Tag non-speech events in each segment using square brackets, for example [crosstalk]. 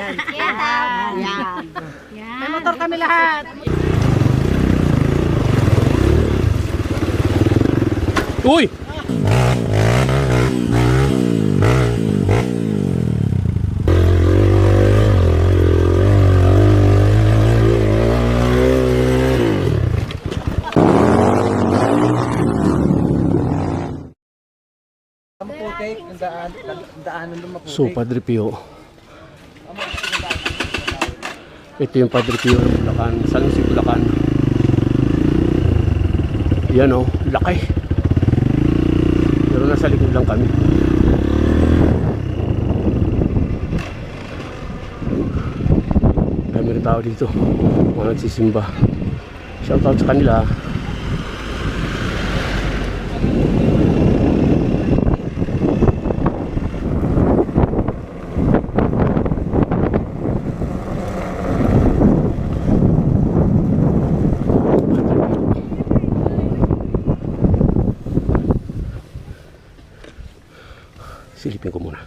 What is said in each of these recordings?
Yan. Yan. Yan. Yan. May motor kami lahat. Uy! So, Padre Pio. Ito yung Padre Pio ng Bulacan. San si Bulacan? Yan oh, laki. Pero nasa likod lang kami. Dami rin tao dito. Mga nagsisimba. Shoutout sa kanila. Silipin ko muna.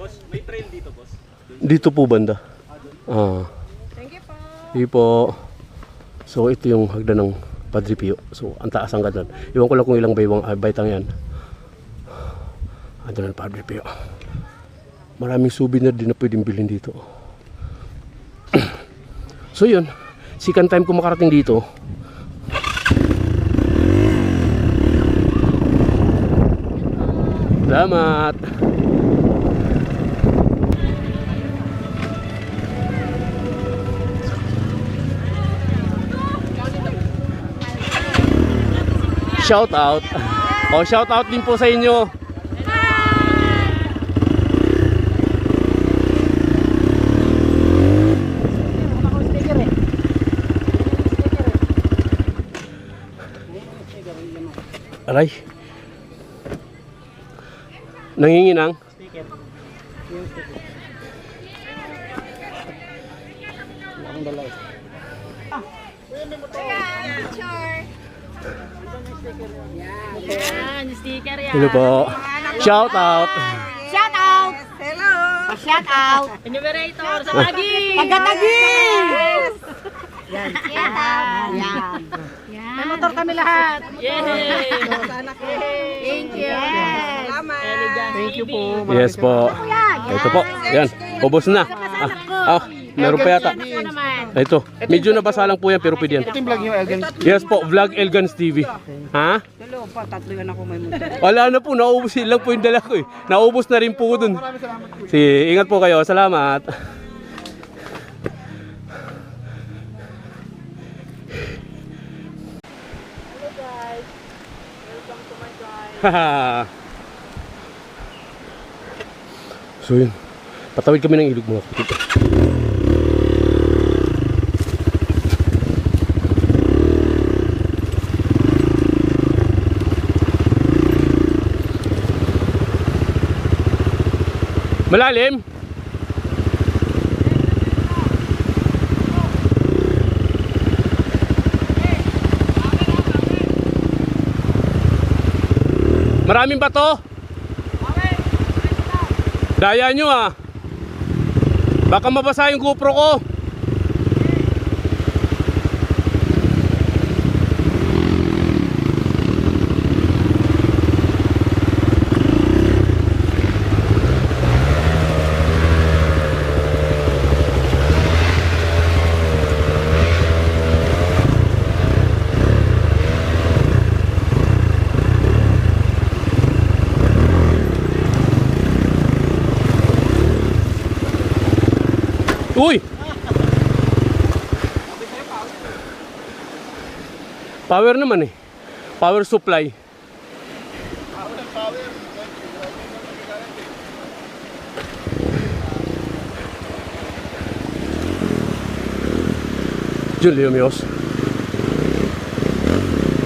Boss, may trail dito, boss. Dito po banda. Ah. Thank you po. Sige po. So ito yung hagdan ng Padre Pio. So ang taas ang ganda. Iwan ko lang kung ilang baywang ah, baitang yan. Hagdan ng Padre Pio. Maraming souvenir din na pwedeng bilhin dito. [clears throat] so yun. Second time ko makarating dito. Salamat. Shout out. Oh, shout out din po sa inyo. Aray. Nanginginang. Yan, sticker yan. Hello po. Shout out. Shout out! Hello! Shout out! Enumerator sa Tagi! Taga-Tagi! Yan. Shout out! Yan. Yan. May motor kami lahat. Yay! Thank you. Thank you po. Yes po. Ito po. Yan. Ubos na. Ah, ah, meron pa yata. Naman? Ito. Medyo nabasa lang po yan pero pwede yan. Ito yung vlog nyo, Elgin. Yes po. Vlog Elgans TV. Ha? Dalawa pa, tatlo yan ako may motor. Wala na po. Naubos lang po yung dala ko eh. Naubos na rin po dun. Sige. Ingat po kayo. Salamat. Haha. [laughs] so yun. Patawid kami ng ilog mga kapatid. Malalim? Maraming bato? Daya nyo ah. Baka mabasa yung GoPro ko. Uy! Power naman eh. Power supply. Julio Mios.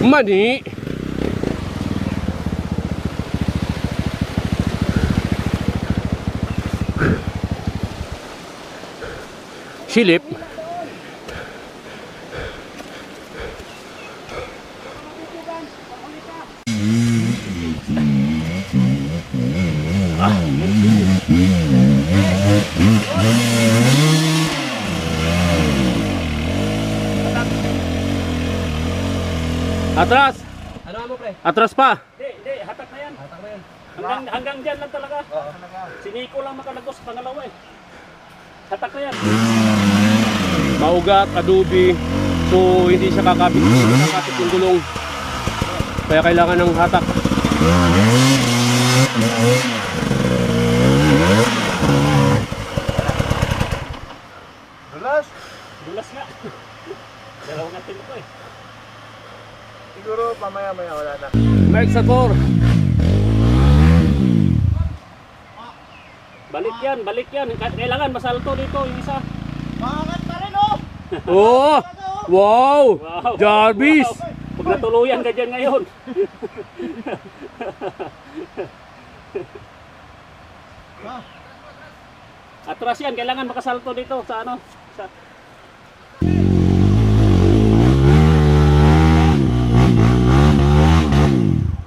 Mani. Silip. Atras! Ano mo pre? Atras pa! Hindi, hindi, hatak na yan. Hanggang, hanggang dyan lang talaga. Si Nico lang makalagos sa pangalawa eh. Hatak na yan. Maugat, adobe. So hindi siya kakapit, kakapit yung gulong. Kaya kailangan ng hatak. Dulas? Dulas nga. [laughs] Dalawang natin ito eh. Siguro pamaya-maya wala na. Mike Sator. Balik yan, balik yan. Ka- Kailangan masalto dito yung isa. Maangat pa rin oh! [laughs] Oh! Wow! Wow. Jarvis! Wow. Pag natuluyan ka dyan ngayon. [laughs] Atras yan, kailangan makasalto dito sa ano. Sa...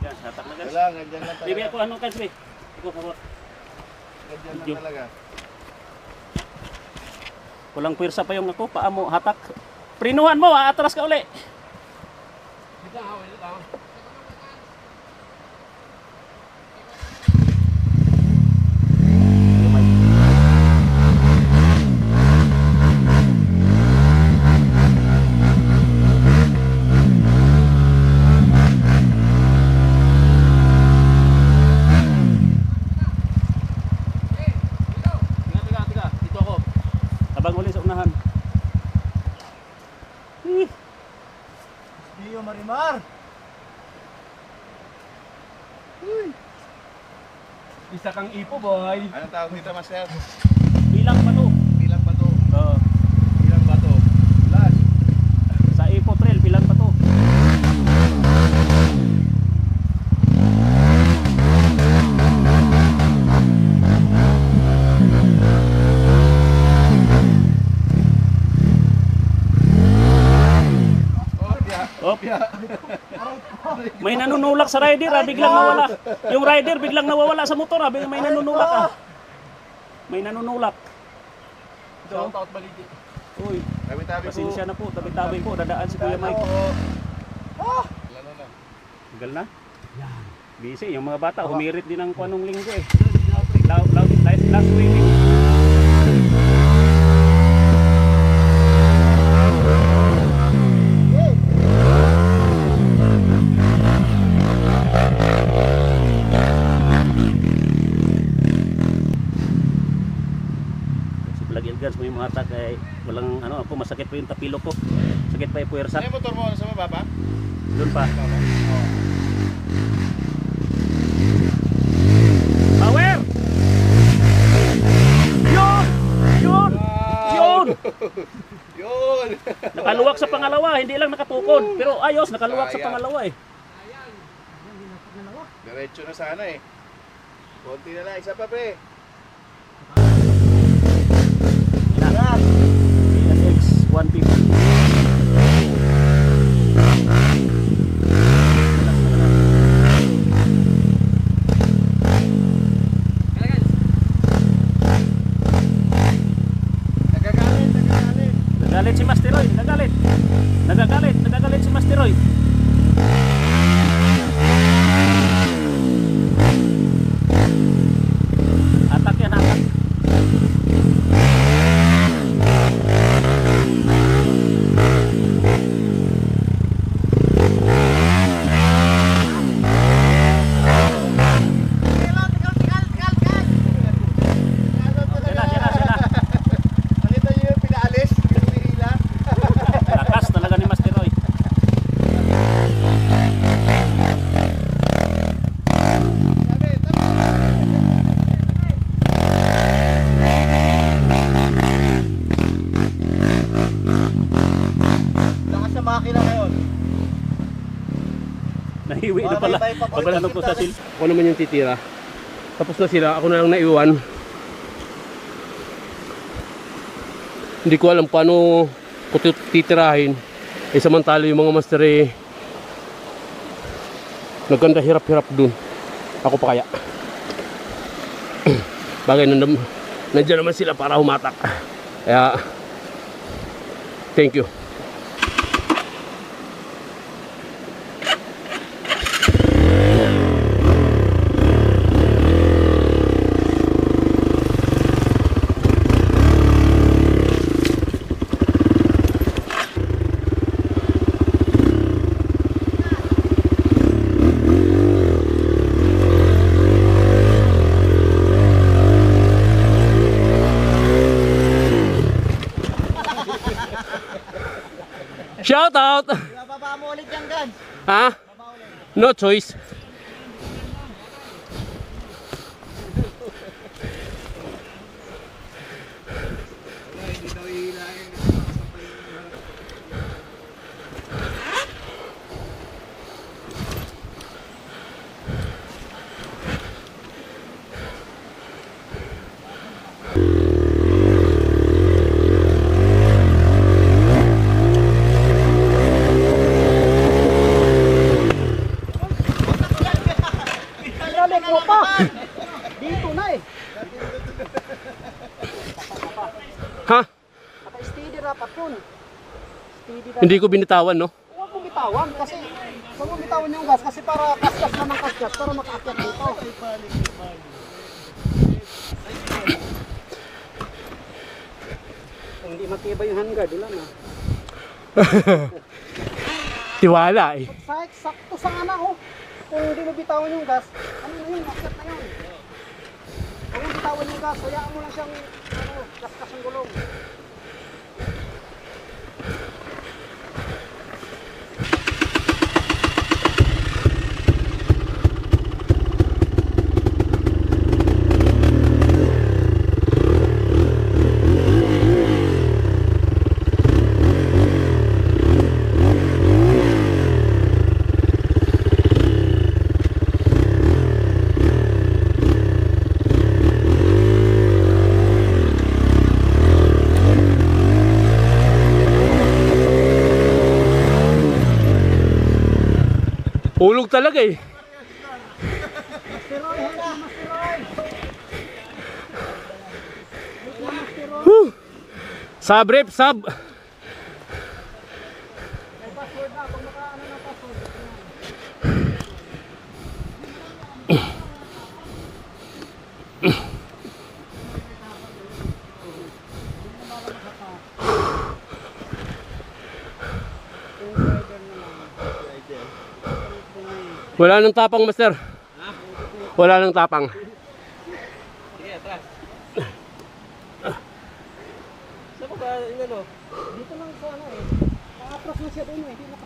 Yan, hatak na guys. Wala, talaga. ako ano kasi. Ako ako. Ganyan lang talaga. Walang pwersa pa yung ako, paa mo hatak. Prinuhan mo, atras ka uli. Tiga, tiga, tiga. Dito ako. Abang uli sa unahan. Eh, Dio Marimar! Isa kang ipo, boy. Anong tawag dito, Master? bilang pa to. Bilang ba to? Oo. Bilang ba to? Dulas! sa Ipo Trail, bilang pa to. Oh, yeah. Op. May nanunulak sa rider, ah, biglang nawala. Yung rider biglang nawawala sa motor, ah, may nanunulak ah. May nanunulak. Shout out baliti. Uy, Tabi-tabi pasensya na po, tabi-tabi po, dadaan si Kuya Mike. Na. Tagal na. Busy, yung mga bata, humirit din ng kwanong linggo eh. Last, last, last, last week. Si Plug Ilgans mo yung mga hatak ay walang ano ako masakit pa yung tapilo ko. Sakit pa yung puwersa. Ano yung motor mo? Nasa baba pa? Doon pa. Oo. Power! Yun! Yun! Yun! Yun! [laughs] Nakaluwak sa pangalawa, hindi lang nakatukod. Pero ayos, nakaluwak sa pangalawa eh. Diretso na sana eh. Konti na lang. Isa pa, pre. 150. Pagkala ko sa sil. Ako naman yung titira. Tapos na sila, ako na lang naiwan. Hindi ko alam paano ko tit- titirahin. Eh samantala yung mga master eh, nagkanda hirap-hirap dun. Ako pa kaya. [clears throat] Bagay nandun, nandiyan naman sila para humatak. Kaya, thank you. Shout out! Baba mo ulit yan. Ha? No choice. Hindi ko binitawan, no? Huwag mo bitawan kasi huwag mo bitawan yung gas kasi para kaskas na ng kaskas para makaakyat dito. Hindi matibay yung handguard, wala [laughs] na. Tiwala eh. Sa sakto sa ana oh. Kung hindi mo bitawan yung gas, ano na yun, akyat na yun. Kung mo bitawan yung gas, hayaan mo lang siyang ano, kaskas ang gulong. Ulog talaga eh. Whew. Sub rep, sub. Wala nang tapang, master. Wala nang tapang. Dito lang sa ano eh. Nakatras na siya doon eh.